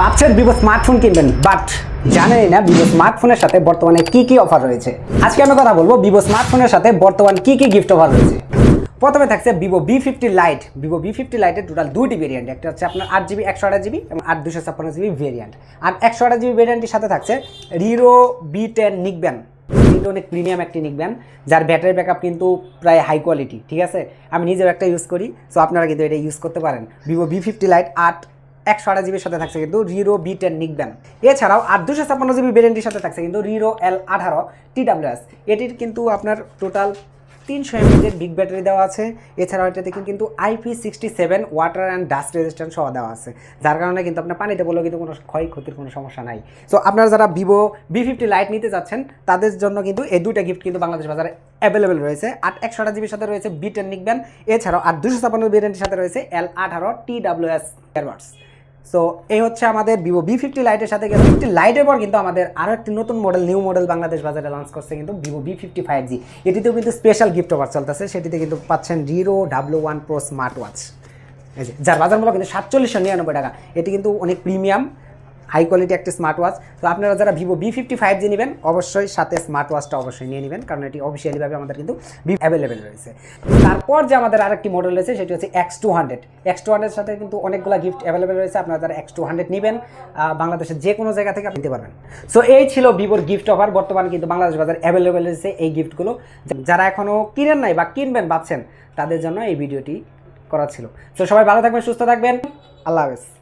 ভাবছেন Vivo smartphone কিনবেন but জানেনই না ভিভো স্মার্টফোনের সাথে বর্তমানে কি কি অফার রয়েছে। আজকে আমি কথা বলব ভিভো স্মার্টফোনের সাথে বর্তমান কি কি গিফট অফার রয়েছে। প্রথমে থাকছে Vivo B fifty lite Vivo B fifty লাইটের টোটাল দুইটি ভেরিয়েন্ট একটা হচ্ছে আপনার আট জিবি একশো আঠাশ জিবি এবং আট দুশো ছাপ্পান্ন জিবি ভেরিয়েন্ট আর একশো আঠাশ জিবি ভেরিয়েন্টের সাথে থাকছে রিরো বি টেন নিকব্যান কিন্তু অনেক প্রিমিয়াম একটি নিকবেন যার ব্যাটারি ব্যাকআপ কিন্তু প্রায় হাই কোয়ালিটি ঠিক আছে? আমি নিজেও একটা ইউজ করি সো আপনারা কিন্তু এটা ইউজ করতে পারেন। ভিভো বি ফিফটি লাইট আট একশো আঠাশ জিবির সাথে থাকছে কিন্তু রিরো বি টেন নিকবেন এছাড়াও আট দুশো ছাপ্পান্ন জিবি ভেরিয়েন্টের সাথে থাকছে কিন্তু রিরো এল আঠারো টি ডাব্লিউএস এটির কিন্তু আপনার টোটাল তিনশো এমএজের বিগ ব্যাটারি দেওয়া আছে। এছাড়াও এটাতে কিন্তু IP sixty seven water and dust resistant সহ দেওয়া আছে। যার কারণে কিন্তু আপনার পানিতে বলেও কিন্তু কোনো ক্ষয়ক্ষতির কোনো সমস্যা নাই। সো আপনারা যারা ভিভো বি ফিফটি লাইট নিতে যাচ্ছেন, তাদের জন্য কিন্তু এই দুইটা গিফট কিন্তু বাংলাদেশ বাজারে অ্যাভেলেবেল রয়েছে। আট একশো আঠাশ জিবির সাথে রয়েছে বি টেন নিকবেন এছাড়াও আর দুশো ছাপান্ন ভেরিয়েন্টের সাথে রয়েছে এল আঠারো T W S airbuds so এই হচ্ছে আমাদের ভিভো বি ফিফটি লাইটের সাথে গেল ফিফটি লাইটের পর কিন্তু আমাদের আরও একটি নতুন মডেল নিউ মডেল বাংলাদেশ বাজারে লঞ্চ করছে কিন্তু Vivo B fifty five G এটিতেও কিন্তু স্পেশাল গিফট অফার চলতেছে। সেটিতে কিন্তু পাচ্ছেন zero W one pro smart watch যার বাজার মূল্য কিন্তু সাতচল্লিশশো নিরানব্বই টাকা। এটি কিন্তু অনেক প্রিমিয়াম হাই কোয়ালিটি একটি স্মার্ট ওয়াচ তো আপনারা যারা Vivo B fifty five G নেবেন, অবশ্যই সাথে স্মার্ট ওয়াচটা অবশ্যই নিয়ে নেবেন, কারণ এটি অফিসিয়ালিভাবে আমাদের কিন্তু অ্যাভেলেবেল রয়েছে। তারপর যে আমাদের আরেকটি মডেল রয়েছে, সেটি হচ্ছে X two hundred X two hundred সাথে কিন্তু অনেকগুলো গিফট অ্যাভেলেবেল রয়েছে, আপনারা যারা এক্স টু হান্ড্রেড নেবেন বাংলাদেশের যে কোনো জায়গা থেকে আপনি নিতে পারবেন। সো এই ছিল ভিভোর গিফট অফার বর্তমানে কিন্তু বাংলাদেশ বাজার অ্যাভেলেবেল রয়েছে এই গিফটগুলো যারা এখনও কিনেন নাই বা কিনবেন ভাবছেন, তাদের জন্য এই ভিডিওটি করা ছিল। তো সবাই ভালো থাকবেন, সুস্থ থাকবেন। আল্লাহ হাফেজ।